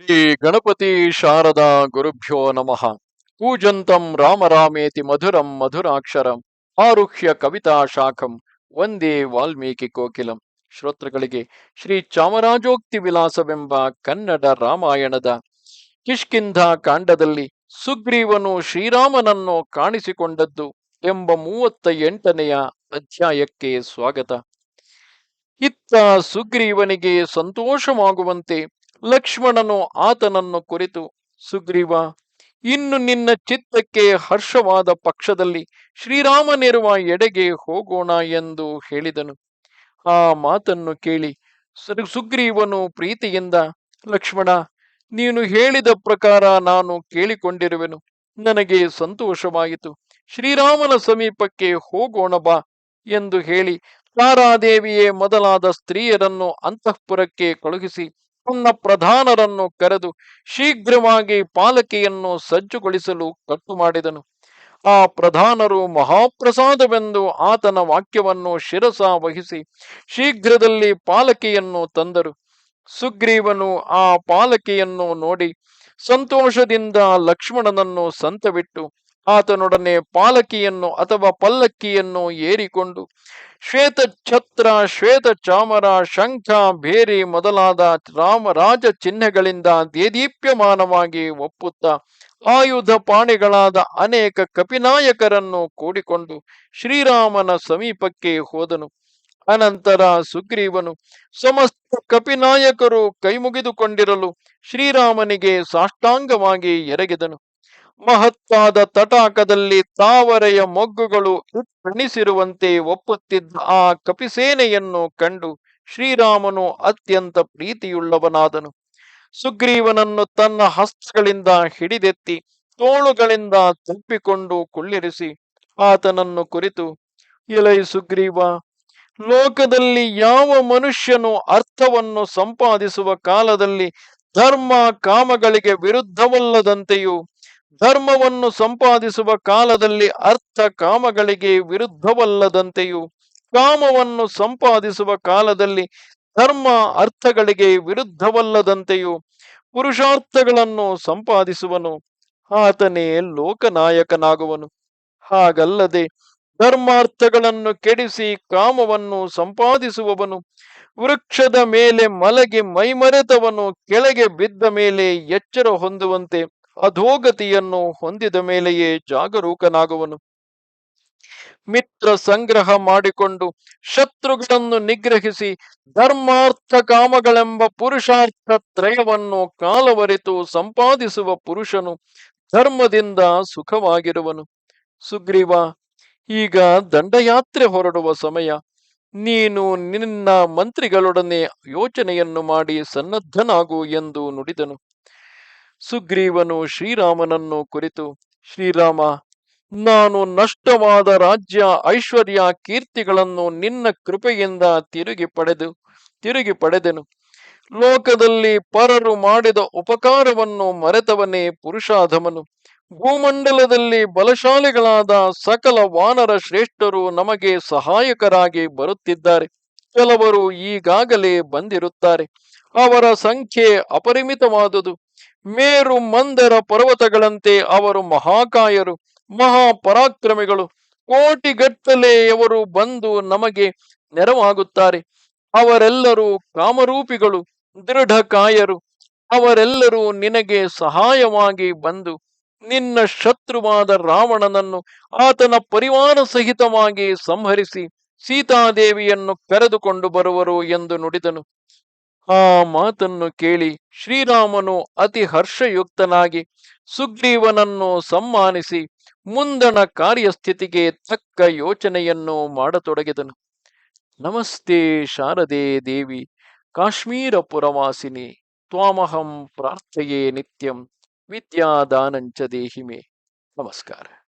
ಶ್ರೀ ಗಣಪತಿ ಶಾರದಾ ಗುರುಭ್ಯೋ ನಮಃ. ಕೂಜಂತಂ ರಾಮರಾಮೇತಿ ಮಧುರಂ ಮಧುರಾಕ್ಷರಂ ಆರುಹ್ಯ ಕವಿತಾ ಶಾಖಂ ಒಂದೇ ವಾಲ್ಮೀಕಿ ಕೋಕಿಲಂ. ಶ್ರೋತೃಗಳಿಗೆ ಶ್ರೀ ಚಾಮರಾಜೋಕ್ತಿ ವಿಲಾಸವೆಂಬ ಕನ್ನಡ ರಾಮಾಯಣದ ಕಿಷ್ಕಿಂಧ ಕಾಂಡದಲ್ಲಿ ಸುಗ್ರೀವನು ಶ್ರೀರಾಮನನ್ನು ಕಾಣಿಸಿಕೊಂಡದ್ದು ಎಂಬ ಮೂವತ್ತ ಎಂಟನೆಯ ಅಧ್ಯಾಯಕ್ಕೆ ಸ್ವಾಗತ. ಇತ್ತ ಸುಗ್ರೀವನಿಗೆ ಸಂತೋಷವಾಗುವಂತೆ ಲಕ್ಷ್ಮಣನು ಆತನನ್ನು ಕುರಿತು, ಸುಗ್ರೀವ, ಇನ್ನು ನಿನ್ನ ಚಿತ್ತಕ್ಕೆ ಹರ್ಷವಾದ ಪಕ್ಷದಲ್ಲಿ ಶ್ರೀರಾಮನಿರುವ ಎಡೆಗೆ ಹೋಗೋಣ ಎಂದು ಹೇಳಿದನು. ಆ ಮಾತನ್ನು ಕೇಳಿ ಸುಗ್ರೀವನು ಪ್ರೀತಿಯಿಂದ, ಲಕ್ಷ್ಮಣ, ನೀನು ಹೇಳಿದ ಪ್ರಕಾರ ನಾನು ಕೇಳಿಕೊಂಡಿರುವೆನು. ನನಗೆ ಸಂತೋಷವಾಯಿತು. ಶ್ರೀರಾಮನ ಸಮೀಪಕ್ಕೆ ಹೋಗೋಣ ಬಾ ಎಂದು ಹೇಳಿ, ತಾರಾದೇವಿಯೇ ಮೊದಲಾದ ಸ್ತ್ರೀಯರನ್ನು ಅಂತಃಪುರಕ್ಕೆ ಕಳುಹಿಸಿ ತನ್ನ ಪ್ರಧಾನರನ್ನು ಕರೆದು ಶೀಘ್ರವಾಗಿ ಪಾಲಕಿಯನ್ನು ಸಜ್ಜುಗೊಳಿಸಲು ಕಟ್ಟು ಮಾಡಿದನು. ಆ ಪ್ರಧಾನರು ಮಹಾಪ್ರಸಾದವೆಂದು ಆತನ ವಾಕ್ಯವನ್ನು ಶಿರಸ ವಹಿಸಿ ಶೀಘ್ರದಲ್ಲಿ ಪಾಲಕಿಯನ್ನು ತಂದರು. ಸುಗ್ರೀವನು ಆ ಪಾಲಕಿಯನ್ನು ನೋಡಿ ಸಂತೋಷದಿಂದ ಲಕ್ಷ್ಮಣನನ್ನು ಸಂತವಿಟ್ಟು ಆತನೊಡನೆ ಪಾಲಕಿಯನ್ನು ಅಥವಾ ಪಲ್ಲಕ್ಕಿಯನ್ನು ಏರಿಕೊಂಡು ಶ್ವೇತ ಛತ್ರ, ಶ್ವೇತ ಚಾಮರ, ಶಂಖ ಬೇರಿ ಮೊದಲಾದ ರಾಮರಾಜ ಚಿಹ್ನೆಗಳಿಂದ ದೇದೀಪ್ಯಮಾನವಾಗಿ ಒಪ್ಪುತ್ತಾ ಆಯುಧ ಪಾಣಿಗಳಾದ ಅನೇಕ ಕಪಿನಾಯಕರನ್ನು ಕೂಡಿಕೊಂಡು ಶ್ರೀರಾಮನ ಸಮೀಪಕ್ಕೆ ಹೋದನು. ಅನಂತರ ಸುಗ್ರೀವನು ಸಮಸ್ತ ಕಪಿನಾಯಕರು ಕೈಮುಗಿದುಕೊಂಡಿರಲು ಶ್ರೀರಾಮನಿಗೆ ಸಾಷ್ಟಾಂಗವಾಗಿ ಎರಗಿದನು. ಮಹತ್ತಾದ ತಟಾಕದಲ್ಲಿ ತಾವರೆಯ ಮೊಗ್ಗುಗಳು ಕಣಿಸಿರುವಂತೆ ಒಪ್ಪುತ್ತಿದ್ದ ಆ ಕಪಿಸೇನೆಯನ್ನು ಕಂಡು ಶ್ರೀರಾಮನು ಅತ್ಯಂತ ಪ್ರೀತಿಯುಳ್ಳವನಾದನು. ಸುಗ್ರೀವನನ್ನು ತನ್ನ ಹಸ್ತಗಳಿಂದ ಹಿಡಿದೆತ್ತಿ ತೋಳುಗಳಿಂದ ತಪ್ಪಿಕೊಂಡು ಕುಳ್ಳಿರಿಸಿ ಆತನನ್ನು ಕುರಿತು, ಎಲೈ ಸುಗ್ರೀವ, ಲೋಕದಲ್ಲಿ ಯಾವ ಮನುಷ್ಯನು ಅರ್ಥವನ್ನು ಸಂಪಾದಿಸುವ ಕಾಲದಲ್ಲಿ ಧರ್ಮ ಕಾಮಗಳಿಗೆ ವಿರುದ್ಧವಲ್ಲದಂತೆಯೂ ಧರ್ಮವನ್ನು ಸಂಪಾದಿಸುವ ಕಾಲದಲ್ಲಿ ಅರ್ಥ ಕಾಮಗಳಿಗೆ ವಿರುದ್ಧವಲ್ಲದಂತೆಯೂ ಕಾಮವನ್ನು ಸಂಪಾದಿಸುವ ಕಾಲದಲ್ಲಿ ಧರ್ಮ ಅರ್ಥಗಳಿಗೆ ವಿರುದ್ಧವಲ್ಲದಂತೆಯೂ ಪುರುಷಾರ್ಥಗಳನ್ನು ಸಂಪಾದಿಸುವನು. ಆತನೇ ಲೋಕನಾಯಕನಾಗುವನು. ಹಾಗಲ್ಲದೆ ಧರ್ಮಾರ್ಥಗಳನ್ನು ಕೆಡಿಸಿ ಕಾಮವನ್ನು ಸಂಪಾದಿಸುವವನು. ವೃಕ್ಷದ ಮೇಲೆ ಮಲಗಿ ಮೈಮರೆತವನು, ಕೆಳಗೆ ಬಿದ್ದ ಮೇಲೆ ಎಚ್ಚರ ಹೊಂದುವಂತೆ ಅಧೋಗತಿಯನ್ನು ಹೊಂದಿದ ಮೇಲೆಯೇ ಜಾಗರೂಕನಾಗುವನು. ಮಿತ್ರ ಸಂಗ್ರಹ ಮಾಡಿಕೊಂಡು ಶತ್ರುಗಳನ್ನು ನಿಗ್ರಹಿಸಿ ಧರ್ಮಾರ್ಥ ಕಾಮಗಳೆಂಬ ಪುರುಷಾರ್ಥ ತ್ರಯವನ್ನು ಕಾಲವರಿತು ಸಂಪಾದಿಸುವ ಪುರುಷನು ಧರ್ಮದಿಂದ ಸುಖವಾಗಿರುವನು. ಸುಗ್ರೀವ, ಈಗ ದಂಡಯಾತ್ರೆ ಹೊರಡುವ ಸಮಯ. ನೀನು ನಿನ್ನ ಮಂತ್ರಿಗಳೊಡನೆ ಯೋಚನೆಯನ್ನು ಮಾಡಿ ಸನ್ನದ್ಧನಾಗು ಎಂದು ನುಡಿದನು. ಸುಗ್ರೀವನು ಶ್ರೀರಾಮನನ್ನು ಕುರಿತು, ಶ್ರೀರಾಮ, ನಾನು ನಷ್ಟವಾದ ರಾಜ್ಯ ಐಶ್ವರ್ಯ ಕೀರ್ತಿಗಳನ್ನು ನಿನ್ನ ಕೃಪೆಯಿಂದ ತಿರುಗಿ ಪಡೆದು, ತಿರುಗಿ ಪಡೆದೆನು. ಲೋಕದಲ್ಲಿ ಪರರು ಮಾಡಿದ ಉಪಕಾರವನ್ನು ಮರೆತವನೇ ಪುರುಷಾಧಮನು. ಭೂಮಂಡಲದಲ್ಲಿ ಬಲಶಾಲಿಗಳಾದ ಸಕಲ ವಾನರ ಶ್ರೇಷ್ಠರು ನಮಗೆ ಸಹಾಯಕರಾಗಿ ಬರುತ್ತಿದ್ದಾರೆ. ಕೆಲವರು ಈಗಾಗಲೇ ಬಂದಿರುತ್ತಾರೆ. ಅವರ ಸಂಖ್ಯೆ ಅಪರಿಮಿತವಾದುದು. ಮೇರು ಮಂದರ ಪರ್ವತಗಳಂತೆ ಅವರು ಮಹಾಕಾಯರು, ಮಹಾಪರಾಕ್ರಮಿಗಳು ಕೋಟಿಗಟ್ಟಲೆಯವರು ಬಂದು ನಮಗೆ ನೆರವಾಗುತ್ತಾರೆ. ಅವರೆಲ್ಲರೂ ಕಾಮರೂಪಿಗಳು, ದೃಢಕಾಯರು. ಅವರೆಲ್ಲರೂ ನಿನಗೆ ಸಹಾಯವಾಗಿ ಬಂದು ನಿನ್ನ ಶತ್ರುವಾದ ರಾವಣನನ್ನು ಆತನ ಪರಿವಾರ ಸಹಿತವಾಗಿ ಸಂಹರಿಸಿ ಸೀತಾದೇವಿಯನ್ನು ಕರೆದುಕೊಂಡು ಬರುವರು ಎಂದು ನುಡಿದನು. ಆ ಮಾತನ್ನು ಕೇಳಿ ಶ್ರೀರಾಮನು ಅತಿ ಹರ್ಷಯುಕ್ತನಾಗಿ ಸುಗ್ರೀವನನ್ನು ಸಮ್ಮಾನಿಸಿ ಮುಂದಣ ಕಾರ್ಯಸ್ಥಿತಿಗೆ ತಕ್ಕ ಯೋಚನೆಯನ್ನು ಮಾಡತೊಡಗಿದನು. ನಮಸ್ತೆ ಶಾರದೆ ದೇವಿ ಕಾಶ್ಮೀರ ಪುರವಾಸಿನಿ ತ್ವಾಮಹಂ ಪ್ರಾರ್ಥೆಯೇ ನಿತ್ಯಂ, ವಿದ್ಯಾದಾನಂಚ ದೇಹಿಮೆ. ನಮಸ್ಕಾರ.